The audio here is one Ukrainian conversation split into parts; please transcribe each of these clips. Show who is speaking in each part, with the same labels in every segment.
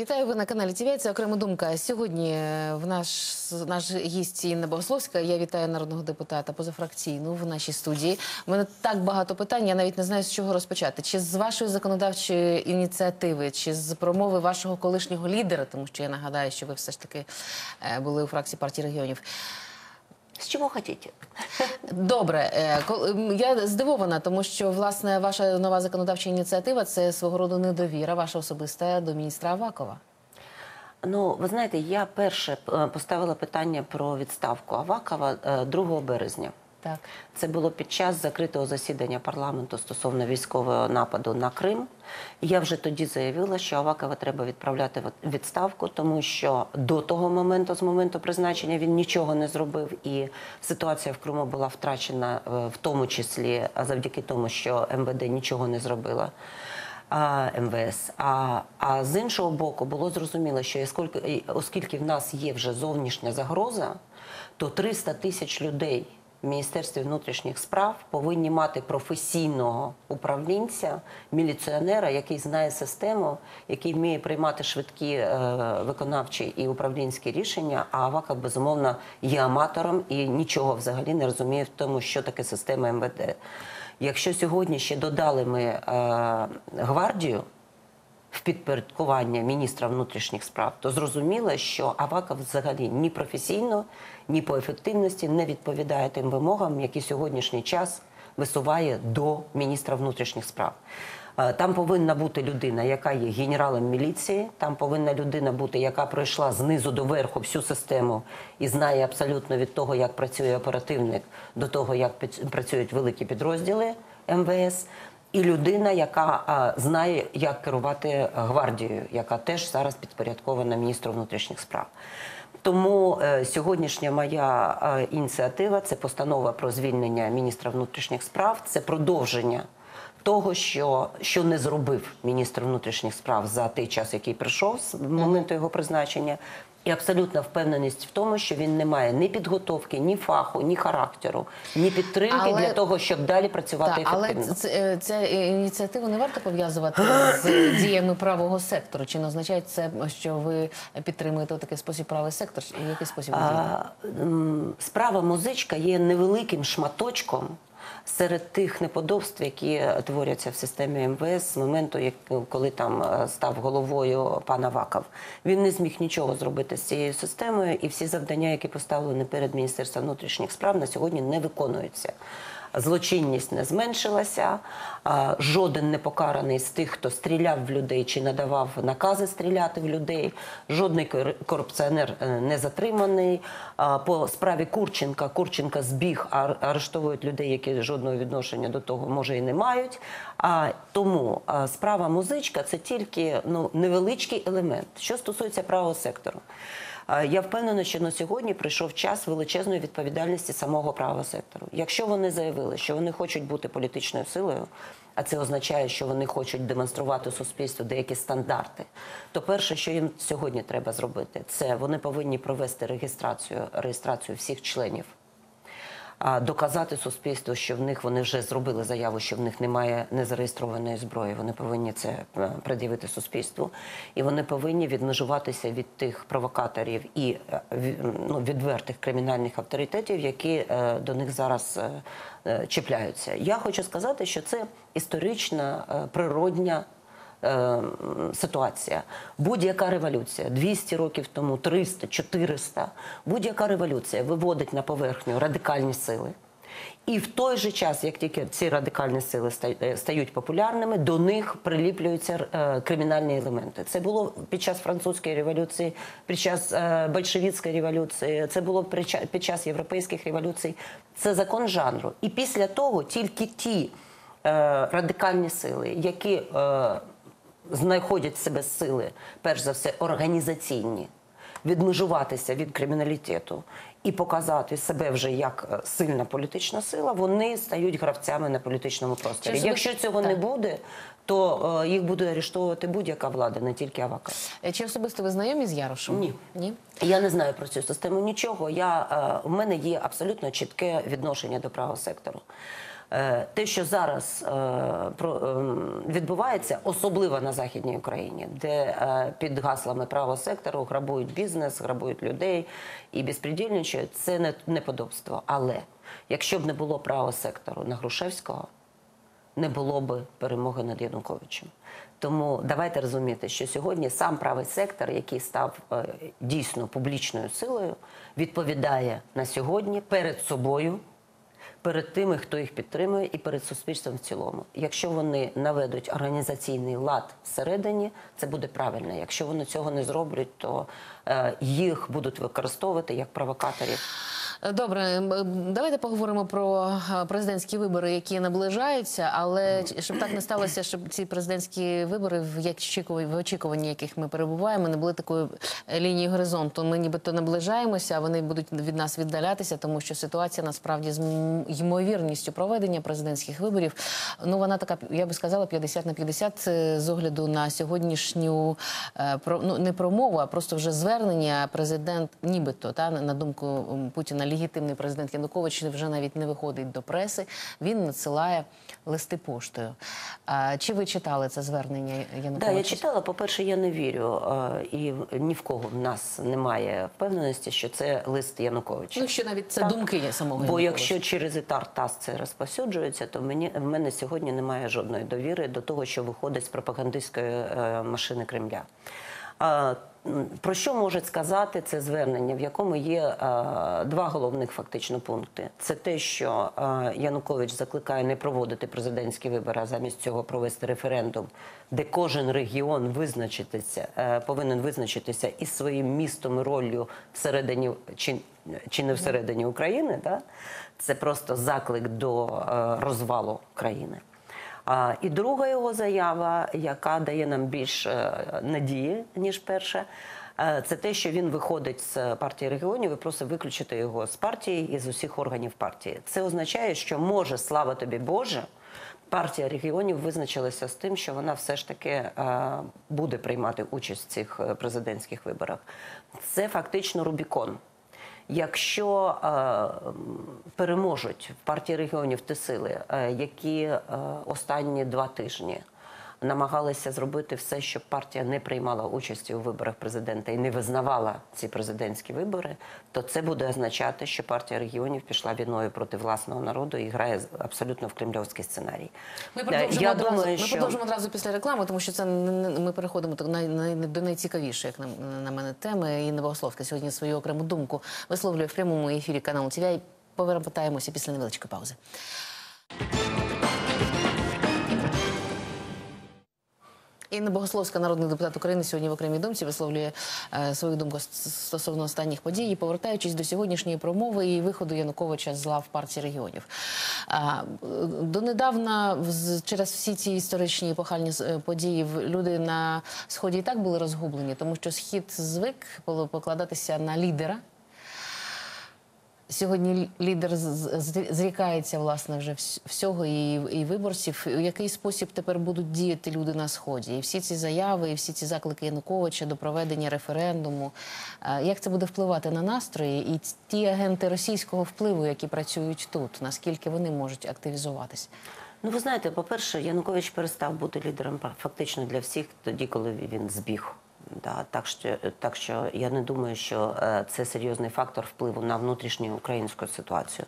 Speaker 1: Вітаю ви на каналі ТВ. Це окрема думка. Сьогодні е, в наш наш гість Інна Богословська. Я вітаю народного депутата позафракційну в нашій студії. У мене так багато питань. Я навіть не знаю з чого розпочати. Чи з вашої законодавчої ініціативи, чи з промови вашого колишнього лідера, тому що я нагадаю, що ви все ж таки е, були у фракції партії регіонів.
Speaker 2: С чого хочете.
Speaker 1: Добре, Е, я здивована, тому що власне ваша нова законодавча ініціатива це свого роду недовіра, ваша особиста до міністра Авакова.
Speaker 2: Ну, ви знаєте, я перше е, поставила питання про відставку Авакова е, 2 березня.
Speaker 1: Так.
Speaker 2: Це було під час закритого засідання парламенту стосовно військового нападу на Крим. Я вже тоді заявила, що Авакова треба відправляти в відставку, тому що до того моменту, з моменту призначення, він нічого не зробив, і ситуація в Криму була втрачена, е, в тому числі завдяки тому, що МВД нічого не зробила. а, МВС. А, а з іншого боку, було зрозуміло, що оскільки, і оскільки в нас є вже зовнішня загроза, то 300 тисяч людей в Міністерстві внутрішніх справ повинні мати професійного управлінця, міліціонера, який знає систему, який вміє приймати швидкі е, виконавчі і управлінські рішення. А Аваков, безумовно, є аматором і нічого взагалі не розуміє в тому, що таке система МВД. Якщо сьогодні ще додали ми е, гвардію в підпорядкування міністра внутрішніх справ, то зрозуміло, що Аваков взагалі ні професійно, ні по ефективності не відповідає тим вимогам, які сьогоднішній час висуває до міністра внутрішніх справ. Е, Там повинна бути людина, яка є генералом міліції. Там повинна людина бути, яка пройшла знизу до верху всю систему і знає абсолютно від того, як працює оперативник, до того, як працюють великі підрозділи МВС. І людина, яка а, знає, як керувати гвардією, яка теж зараз підпорядкована міністру внутрішніх справ. Тому е, сьогоднішня моя е, ініціатива це постанова про звільнення міністра внутрішніх справ, це продовження того, що, що не зробив міністр внутрішніх справ за той час, який прийшов з моменту його призначення, і абсолютна впевненість в тому, що він не має ні підготовки, ні фаху, ні характеру, ні підтримки
Speaker 1: Але-
Speaker 2: для того, щоб далі працювати
Speaker 1: але
Speaker 2: ефективно.
Speaker 1: це, це ініціативу не варто пов'язувати з діями правого сектору. Чи не означає це, що ви підтримуєте такий спосіб правий сектор? Який спосіб?
Speaker 2: А, справа музичка є невеликим шматочком серед тих неподобств, які творяться в системі МВС з моменту, як коли там е, став головою пан Аваков. Він не зміг нічого зробити з цією системою, і всі завдання, які поставлені перед міністерством внутрішніх справ, на сьогодні не виконуються. Злочинність не зменшилася, жоден не покараний з тих, хто стріляв в людей чи надавав накази стріляти в людей. Жодний кор- корупціонер е, не затриманий. По справі Курченка Курченка збіг, а арештовують людей, які жодного відношення до того може і не мають. А тому справа музичка це тільки ну невеличкий елемент. Що стосується правого сектору. Я впевнена, що на сьогодні прийшов час величезної відповідальності самого правого сектору. Якщо вони заявили, що вони хочуть бути політичною силою, а це означає, що вони хочуть демонструвати суспільству деякі стандарти, то перше, що їм сьогодні треба зробити, це вони повинні провести реєстрацію, реєстрацію всіх членів доказати суспільству, що в них вони вже зробили заяву, що в них немає незареєстрованої зброї. Вони повинні це е, пред'явити суспільству, і вони повинні відмежуватися від тих провокаторів і е, ну, відвертих кримінальних авторитетів, які е, до них зараз чіпляються. Я хочу сказати, що це історична природня е, ситуація. Будь-яка революція 200 років тому, 300, 400, будь-яка революція виводить на поверхню радикальні сили. І в той же час, як тільки ці радикальні сили е, стають популярними, до них приліплюються е, кримінальні елементи. Це було під час французької революції, під час е, большевицької революції, це було під час європейських революцій. Це закон жанру. І після того тільки ті радикальні сили, які знаходять в себе сили, перш за все, організаційні, відмежуватися від криміналітету і показати себе вже як е, сильна політична сила, вони стають гравцями на політичному просторі.
Speaker 1: Чи
Speaker 2: Якщо цього не буде, то е, їх буде арештовувати будь-яка влада, не тільки Авака.
Speaker 1: Е, Чи особисто ви знайомі з Ярошем?
Speaker 2: Ні.
Speaker 1: Ні?
Speaker 2: Я не знаю про цю систему нічого. Я, е, у мене є абсолютно чітке відношення до правого сектору. Е, Те, що зараз е, ем, відбувається, особливо на Західній Україні, де е, під гаслами правого сектору грабують бізнес, грабують людей і безпредельничають, це не неподобство. Але якщо б не було правого сектору на Грушевського, не було би перемоги над Януковичем. Тому давайте розуміти, що сьогодні сам правий сектор, який став дійсно публічною силою, відповідає на сьогодні перед собою, перед тими, хто їх підтримує, і перед суспільством в цілому. Якщо вони наведуть організаційний лад всередині, це буде правильно. Якщо вони цього не зроблять, то е, їх будуть використовувати як провокаторів.
Speaker 1: Добре, давайте поговоримо про е, президентські вибори, які наближаються. Але щоб так не сталося, щоб ці президентські вибори, в очікуванні, в очікуванні яких ми перебуваємо, не були такою е, лінією горизонту. Ми нібито наближаємося, а вони будуть від нас віддалятися, тому що ситуація насправді з ймовірністю проведення президентських виборів. Ну вона така, я би сказала, 50 на 50 е, з огляду на сьогоднішню ну не промову, а просто вже звернення. Президент, нібито та на думку Путіна, легітимний президент Янукович вже навіть не виходить до преси. Він надсилає листи поштою. Чи ви читали це звернення Януковича?
Speaker 2: Да, я читала. По-перше, я не вірю, і ні в кого в нас немає впевненості, що це лист Януковича.
Speaker 1: Ну що навіть це
Speaker 2: Так.
Speaker 1: думки самого
Speaker 2: Бо
Speaker 1: Януковича.
Speaker 2: якщо через етар ТАСС це розповсюджується, то мені в мене сьогодні немає жодної довіри до того, що виходить з пропагандистської е, машини Кремля. Про що може сказати це звернення, в якому є е, два головних фактично пункти? Це те, що е, Янукович закликає не проводити президентські вибори, а замість цього провести референдум, де кожен регіон визначитися е, повинен визначитися із своїм містом і роллю всередині чи, чи не всередині України. Да? Це просто заклик до розвалу країни. А, і друга його заява, яка дає нам більш е, надії, ніж перша, е, це те, що він виходить з партії регіонів і просить виключити його з партії і з усіх органів партії. Це означає, що може, слава тобі Боже, партія регіонів визначилася з тим, що вона все ж таки е, буде приймати участь в цих президентських виборах. Це фактично Рубікон. Якщо е, переможуть в партії регіонів ті сили, е, які е, останні два тижні намагалися зробити все, щоб партія не приймала участі у виборах президента і не визнавала ці президентські вибори, то це буде означати, що партія регіонів пішла війною проти власного народу і грає абсолютно в кремльовський сценарій.
Speaker 1: Ми продовжимо,
Speaker 2: Я
Speaker 1: одразу,
Speaker 2: думаю,
Speaker 1: ми
Speaker 2: що...
Speaker 1: продовжимо одразу після реклами, тому що це ми переходимо до найцікавішої, як на, мене, теми. Інна Богословська сьогодні свою окрему думку висловлює в прямому ефірі каналу ТВ. Повертаємося після невеличкої паузи. Інна Богословська, народний депутат України, сьогодні в окремій думці висловлює е, свою думку стосовно останніх подій, повертаючись до сьогоднішньої промови і виходу Януковича з лав партії регіонів. Донедавна через всі ці історичні епохальні е, події люди на сході і так були розгублені, тому що схід звик покладатися на лідера. Сьогодні лідер зрікається власне вже всього і, і виборців. У який спосіб тепер будуть діяти люди на сході? І всі ці заяви, і всі ці заклики Януковича до проведення референдуму. Як це буде впливати на настрої? І ті агенти російського впливу, які працюють тут, наскільки вони можуть активізуватись?
Speaker 2: Ну, ви знаєте, по-перше, Янукович перестав бути лідером фактично для всіх тоді, коли він збіг. Да, так, що, так що я не думаю, що е, це серйозний фактор впливу на внутрішню українську ситуацію.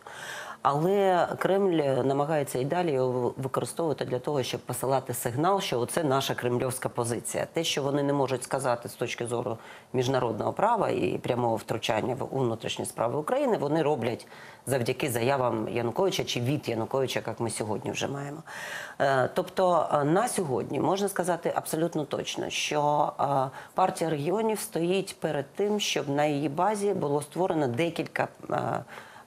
Speaker 2: Але Кремль намагається і далі його використовувати для того, щоб посилати сигнал, що це наша кремльовська позиція. Те, що вони не можуть сказати з точки зору міжнародного права і прямого втручання в внутрішні справи України, вони роблять завдяки заявам Януковича чи від Януковича, як ми сьогодні вже маємо. Е, Тобто е, на сьогодні можна сказати абсолютно точно, що е, партія регіонів стоїть перед тим, щоб на її базі було створено декілька.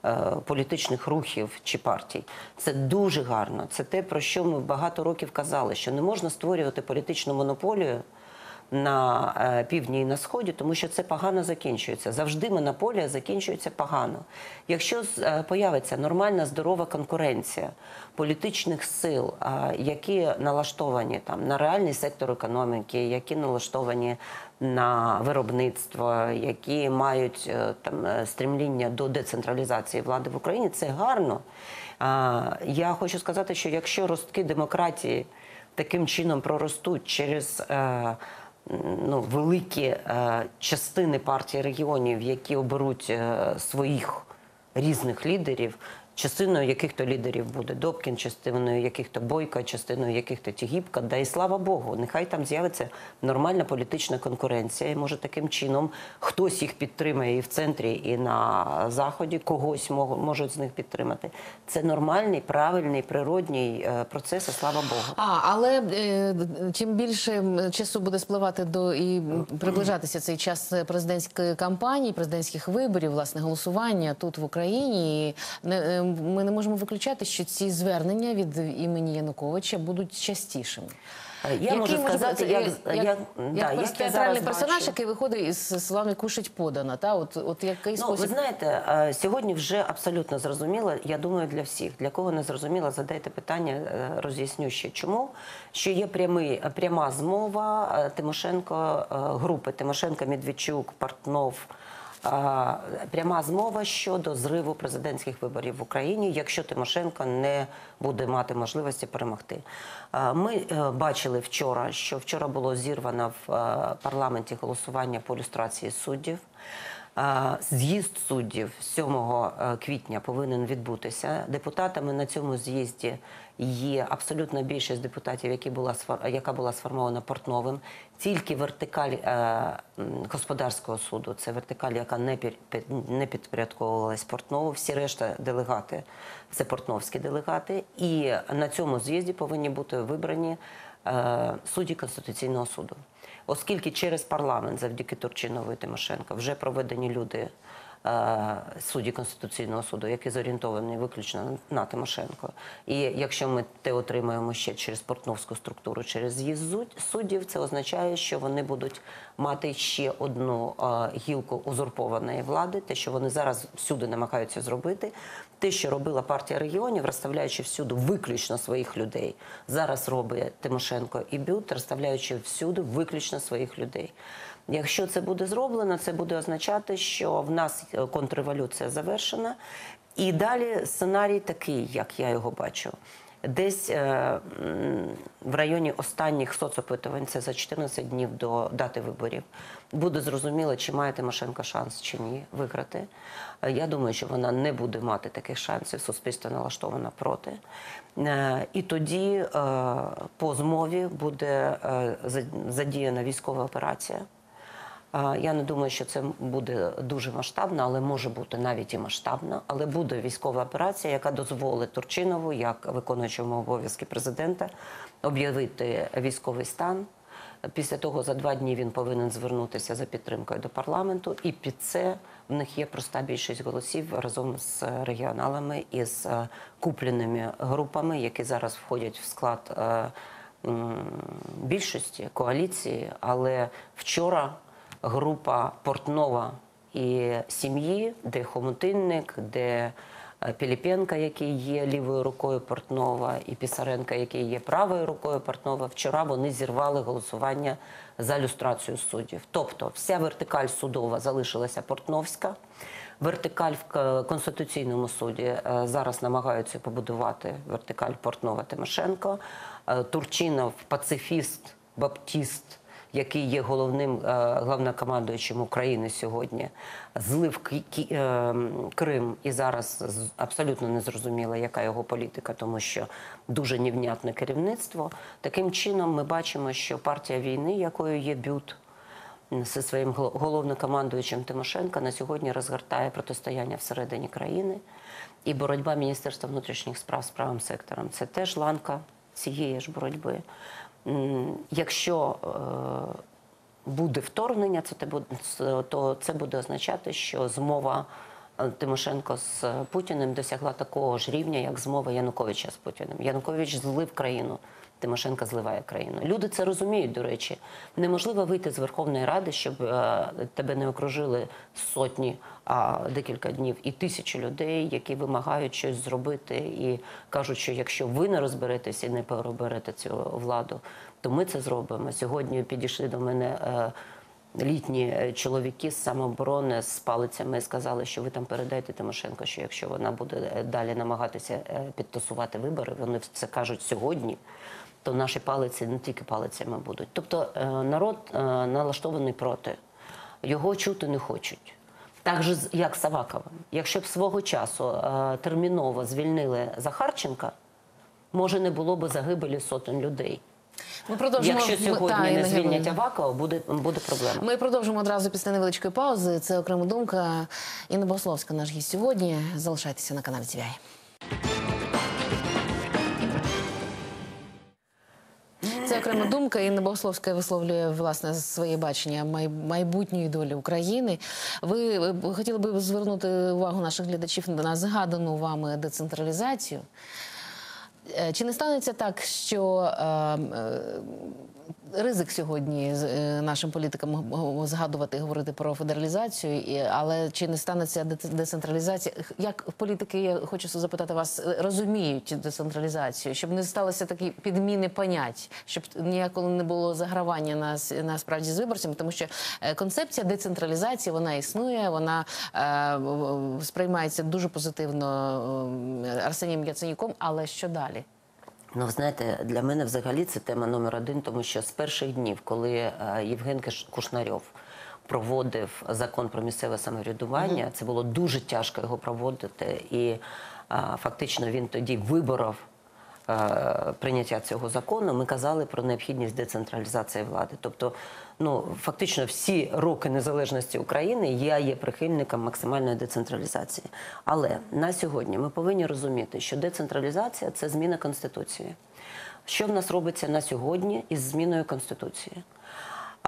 Speaker 2: Е, Політичних рухів чи партій це дуже гарно. Це те, про що ми багато років казали, що не можна створювати політичну монополію на е, півдні і на сході, тому що це погано закінчується. Завжди монополія закінчується погано. Якщо е, появиться нормальна здорова конкуренція політичних сил, е, які налаштовані там на реальний сектор економіки, які налаштовані на виробництво, які мають там стремління до децентралізації влади в Україні, це гарно. Я хочу сказати, що якщо ростки демократії таким чином проростуть через ну, великі е, частини партії регіонів, які оберуть е, своїх різних лідерів. Частиною яких-то лідерів буде Добкін, частиною яких-то Бойка, частиною яких-то Тігіпка. Да і слава Богу, нехай там з'явиться нормальна політична конкуренція. І може таким чином хтось їх підтримає і в центрі, і на заході, когось можуть з них підтримати. Це нормальний, правильний, природній е, процес, і слава Богу.
Speaker 1: А, але е, чим більше часу буде спливати до і приближатися цей час президентської кампанії, президентських виборів, власне, голосування тут в Україні, не, е, ми не можемо виключати, що ці звернення від імені Януковича будуть частішими.
Speaker 2: Е, Я
Speaker 1: Який
Speaker 2: можу сказати, як,
Speaker 1: як,
Speaker 2: як,
Speaker 1: як,
Speaker 2: да,
Speaker 1: як театральний персонаж,
Speaker 2: бачу.
Speaker 1: який виходить із словами кушать подано. Та от, от який
Speaker 2: Ну,
Speaker 1: спосіб
Speaker 2: ви знаєте, е, сьогодні вже абсолютно зрозуміло, я думаю, для всіх. Для кого не зрозуміло, задайте питання, е, роз'ясню ще чому. Що є прямий, пряма змова е, Тимошенко, е, групи Тимошенко, Медведчук, Портнов. Пряма змова щодо зриву президентських виборів в Україні, якщо Тимошенко не буде мати можливості перемогти. Ми е, бачили вчора, що вчора було зірвано в е, парламенті голосування по люстрації суддів. З'їзд суддів 7 е, квітня повинен відбутися. Депутатами на цьому з'їзді є абсолютна більшість депутатів, яка була сформована Портновим. Тільки вертикаль е, господарського суду, це вертикаль, яка не не підпорядковувалась Портнову. Всі решта делегати це портновські делегати. І на цьому з'їзді повинні бути вибрані е, судді Конституційного суду. Оскільки через парламент, завдяки Турчинову і Тимошенко, вже проведені люди, е, судді Конституційного суду, які зорієнтовані виключно на Тимошенко. І якщо ми те отримаємо ще через портновську структуру, через з'їзд суддів, це означає, що вони будуть мати ще одну е, гілку узурпованої влади, те, що вони зараз всюди намагаються зробити. Те, що робила партія регіонів, розставляючи всюди виключно своїх людей, зараз робить Тимошенко і Бют, розставляючи всюди виключно своїх людей. Якщо це буде зроблено, це буде означати, що в нас е, контрреволюція завершена, і далі сценарій такий, як я його бачу. Десь е, в районі останніх соцопитувань, це за 14 днів до дати виборів, буде зрозуміло, чи має Тимошенко шанс чи ні виграти. Е, Я думаю, що вона не буде мати таких шансів. Суспільство налаштовано проти. Е, І тоді по змові буде задіяна військова операція. Я не думаю, що це буде дуже масштабно, але може бути навіть і масштабно. Але буде військова операція, яка дозволить Турчинову, як виконуючому обов'язки президента, об'явити військовий стан. Після того за два дні він повинен звернутися за підтримкою до парламенту, і під це в них є проста більшість голосів разом з регіоналами і з е, купленими групами, які зараз входять в склад е, більшості коаліції. Але вчора група Портнова і сім'ї, де Хомутинник, де е, Піліпенка, який є лівою рукою Портнова, і Пісаренка, який є правою рукою Портнова. Вчора вони зірвали голосування за люстрацію суддів. Тобто вся вертикаль судова залишилася Портновська. Вертикаль в Конституційному суді е, зараз намагаються побудувати вертикаль Портнова Тимошенко. Е, Турчинов пацифіст, баптіст який є головним е, главнокомандуючим України сьогодні, злив е, Крим і зараз абсолютно не зрозуміла, яка його політика, тому що дуже невнятне керівництво. Таким чином, ми бачимо, що партія війни, якою є бют. Зі своїм головнокомандуючим Тимошенко на сьогодні розгортає протистояння всередині країни. І боротьба Міністерства внутрішніх справ з правим сектором це теж ланка цієї ж боротьби. Якщо е, буде вторгнення, то це буде означати, що змова е, Тимошенко з Путіним досягла такого ж рівня, як змова Януковича з Путіним. Янукович злив країну Тимошенко зливає країну. Люди це розуміють, до речі. Неможливо вийти з Верховної Ради, щоб е, тебе не окружили сотні, а декілька днів і тисячі людей, які вимагають щось зробити, і кажуть, що якщо ви не розберетеся і не переберете цю владу, то ми це зробимо. Сьогодні підійшли до мене. е, Літні чоловіки з самооборони з палицями сказали, що ви там передайте Тимошенко, що якщо вона буде е, далі намагатися підтасувати вибори, вони це кажуть сьогодні, то наші палиці не тільки палицями будуть. Тобто е, народ е, налаштований проти, його чути не хочуть. Так же, як з Саваковим. Якщо б свого часу е, терміново звільнили Захарченка, може не було б загибелі сотень людей.
Speaker 1: Ми продовжимо
Speaker 2: Якщо сьогодні не звільнять. Авакова, буде, буде проблема.
Speaker 1: Ми продовжимо одразу після невеличкої паузи. Це окрема думка. Інна Богословська, наш гість сьогодні. Залишайтеся на каналі TVI. Окрема думка. Інна Богословська висловлює власне своє бачення майбутньої долі України. Ви е, хотіли би звернути увагу наших глядачів на згадану вами децентралізацію. Е, Чи не станеться так, що е, е, ризик сьогодні е, нашим політикам згадувати, говорити про федералізацію, але чи не станеться децентралізація? Як політики, я хочу запитати вас, е, розуміють децентралізацію, щоб не сталося такі підміни понять, щоб ніякого не було загравання нас насправді з виборцями, тому що е, концепція децентралізації вона існує, вона сприймається дуже позитивно Арсенієм Яценюком. Але що далі?
Speaker 2: Ну, знаєте, для мене взагалі це тема номер один, тому що з перших днів, коли е, Євген Кушнарьов проводив закон про місцеве самоврядування, це було дуже тяжко його проводити, і а, фактично він тоді виборов е, прийняття цього закону. Ми казали про необхідність децентралізації влади. Тобто, ну фактично всі роки незалежності України я є прихильником максимальної децентралізації. Але на сьогодні ми повинні розуміти, що децентралізація це зміна конституції. Що в нас робиться на сьогодні із зміною конституції?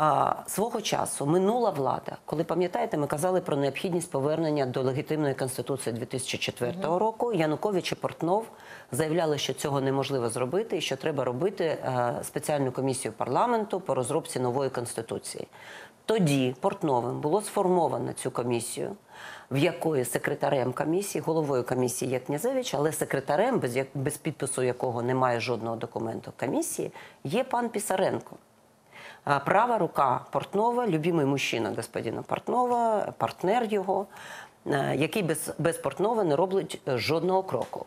Speaker 2: А, свого часу минула влада, коли пам'ятаєте, ми казали про необхідність повернення до легітимної конституції 2004 року. Янукович і Портнов заявляли, що цього неможливо зробити, і що треба робити е, спеціальну комісію парламенту по розробці нової конституції. Тоді Портновим було сформовано цю комісію, в якої секретарем комісії, головою комісії є Князевич, але секретарем, без, без підпису якого немає жодного документу комісії, є пан Пісаренко. А, Права рука Портнова, любимий мужчина господина Портнова, партнер його, е, який без, без Портнова не робить е, жодного кроку.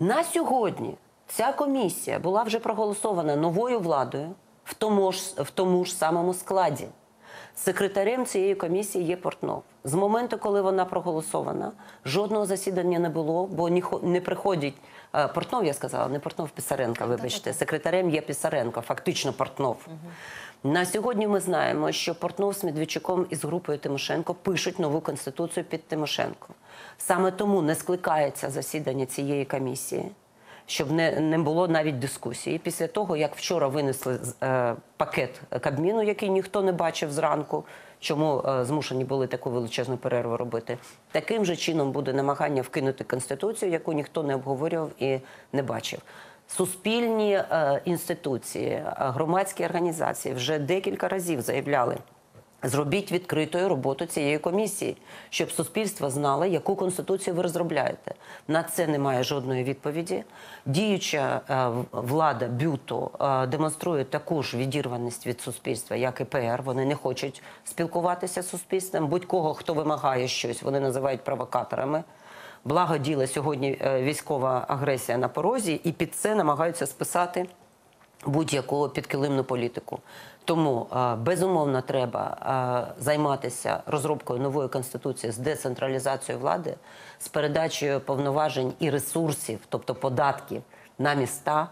Speaker 2: На сьогодні ця комісія була вже проголосована новою владою в тому ж, в тому ж самому складі. Секретарем цієї комісії є Портнов. З моменту, коли вона проголосована, жодного засідання не було, бо не приходять. е, Портнов, я сказала, не Портнов Писаренко, вибачте. Секретарем є Писаренко, фактично Портнов. На сьогодні ми знаємо, що Портнов з Медведчуком із групою Тимошенко пишуть нову конституцію під Тимошенко. Саме тому не скликається засідання цієї комісії щоб не, не було навіть дискусії. Після того, як вчора винесли е, пакет Кабміну, який ніхто не бачив зранку, чому е, змушені були таку величезну перерву робити, таким же чином буде намагання вкинути конституцію, яку ніхто не обговорював і не бачив. Суспільні е, інституції, е, громадські організації вже декілька разів заявляли. Зробіть відкритою роботу цієї комісії, щоб суспільство знало, яку конституцію ви розробляєте. На це немає жодної відповіді. Діюча е, влада бюто е, демонструє таку ж відірваність від суспільства, як і ПР. Вони не хочуть спілкуватися з суспільством. Будь-кого, хто вимагає щось, вони називають провокаторами. Благо діло сьогодні е, військова агресія на порозі, і під це намагаються списати будь-яку підкилимну політику. Тому е, безумовно треба е, займатися розробкою нової конституції з децентралізацією влади, з передачею повноважень і ресурсів, тобто податків на міста.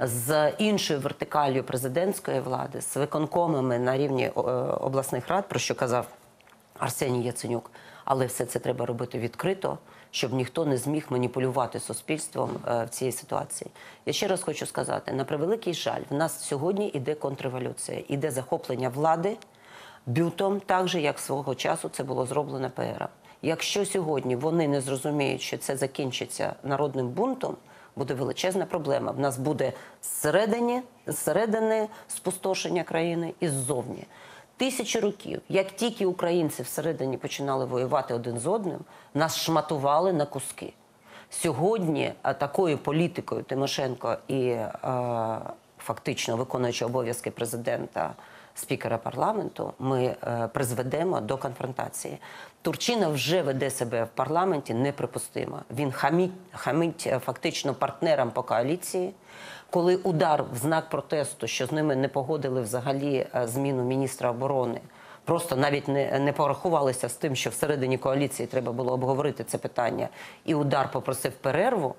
Speaker 2: З іншою вертикалью президентської влади, з виконкомами на рівні обласних рад, про що казав Арсеній Яценюк. Але все це треба робити відкрито, щоб ніхто не зміг маніпулювати суспільством е, в цій ситуації. Я ще раз хочу сказати: на превеликий жаль, в нас сьогодні іде контрреволюція, іде захоплення влади бютом, так же як свого часу це було зроблено ПР. Якщо сьогодні вони не зрозуміють, що це закінчиться народним бунтом, буде величезна проблема. В нас буде зсередині, зсередини спустошення країни і ззовні. Тисячі років, як тільки українці всередині починали воювати один з одним, нас шматували на куски. Сьогодні е, такою політикою Тимошенко і е, фактично виконуючи обов'язки президента, спікера парламенту, ми е, призведемо до конфронтації. Турчина вже веде себе в парламенті неприпустимо. Він хаміть, хамить е, фактично партнерам по коаліції. Коли удар в знак протесту, що з ними не погодили взагалі е, зміну міністра оборони, просто навіть не, не порахувалися з тим, що всередині коаліції треба було обговорити це питання, і удар попросив перерву,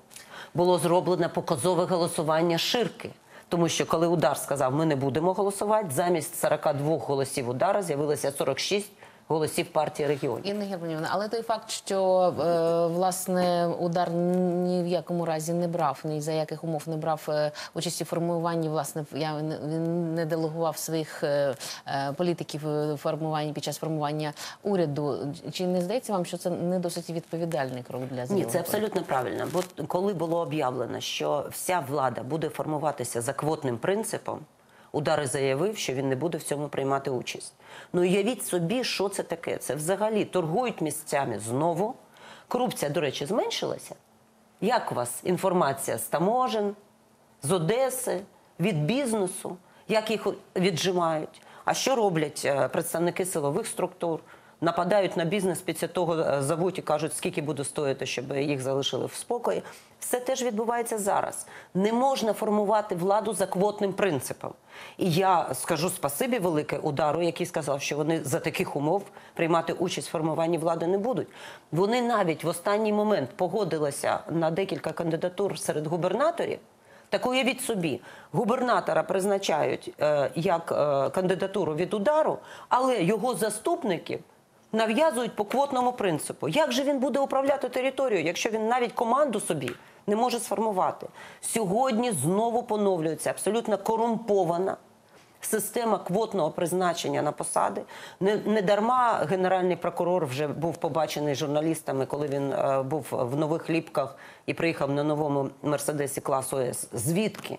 Speaker 2: було зроблено показове голосування ширки. Тому що коли удар сказав, ми не будемо голосувати, замість 42 голосів удара з'явилося 46 голосів партії регіонів.
Speaker 1: Інна Германівна, але той факт, що е, власне удар ні в якому разі не брав, ні за яких умов не брав е, участі в формуванні, власне, я не- він не делегував своїх е, політиків у формуванні під час формування уряду. Чи не здається вам, що це не досить відповідальний крок для
Speaker 2: Ні, це абсолютно правильно. Бо коли було об'явлено, що вся влада буде формуватися за квотним принципом, удари заявив, що він не буде в цьому приймати участь. Ну уявіть собі, що це таке. Це взагалі торгують місцями знову. Корупція, до речі, зменшилася. Як у вас інформація з таможен, з Одеси, від бізнесу, як їх віджимають? А що роблять е, представники силових структур? Нападають на бізнес після того е, зовуть і кажуть, скільки буде стоїти, щоб їх залишили в спокої. Все теж відбувається зараз. Не можна формувати владу за квотним принципом. І я скажу спасибі велике удару, який сказав, що вони за таких умов приймати участь в формуванні влади не будуть. Вони навіть в останній момент погодилися на декілька кандидатур серед губернаторів. Так уявіть собі, губернатора призначають е, як е, кандидатуру від удару, але його заступників нав'язують по квотному принципу. Як же він буде управляти територією, якщо він навіть команду собі не може сформувати? Сьогодні знову поновлюється абсолютно корумпована система квотного призначення на посади. Не, не дарма генеральний прокурор вже був побачений журналістами, коли він е, був в нових ліпках і приїхав на новому мерседесі класу С. Звідки?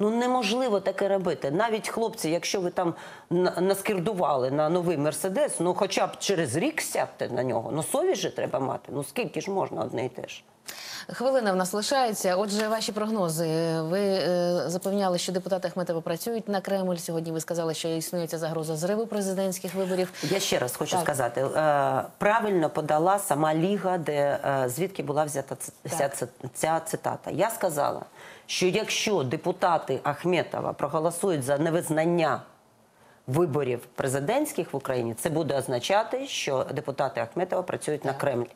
Speaker 2: Ну неможливо таке робити. Навіть хлопці, якщо ви там на- наскірдували на новий мерседес, ну хоча б через рік сядьте на нього. Ну совість же треба мати. Ну скільки ж можна одне і те ж?
Speaker 1: Хвилина в нас лишається. Отже, ваші прогнози. Ви е, запевняли, що депутати Ахметова працюють на Кремль. Сьогодні ви сказали, що існує ця загроза зриву президентських виборів.
Speaker 2: Я ще раз хочу
Speaker 1: Так.
Speaker 2: сказати, е, правильно подала сама Ліга, де е, звідки була взята ця, ця цитата. Я сказала, що якщо депутати Ахметова проголосують за невизнання виборів президентських в Україні, це буде означати, що депутати Ахметова працюють на Кремль.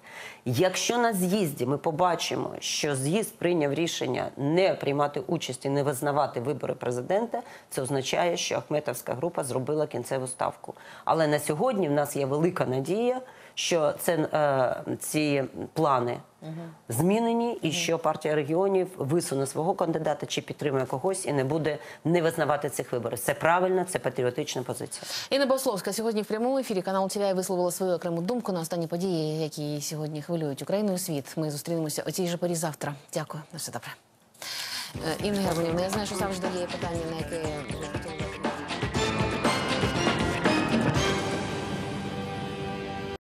Speaker 2: Якщо на з'їзді ми побачимо, що з'їзд прийняв рішення не приймати участь і не визнавати вибори президента, це означає, що Ахметовська група зробила кінцеву ставку. Але на сьогодні в нас є велика надія, що це е, ці плани змінені, і що партія регіонів висуне свого кандидата чи підтримує когось і не буде не визнавати цих виборів. Це правильно, це патріотична позиція.
Speaker 1: Інна Богословська сьогодні в прямому ефірі канал ТВІ висловила свою окрему думку на останні події, які сьогодні хвилюють Україну і світ. Ми зустрінемося о цій же порі завтра. Дякую. На все добре. Е, Інна Германівна, я знаю, що завжди є питання, на яке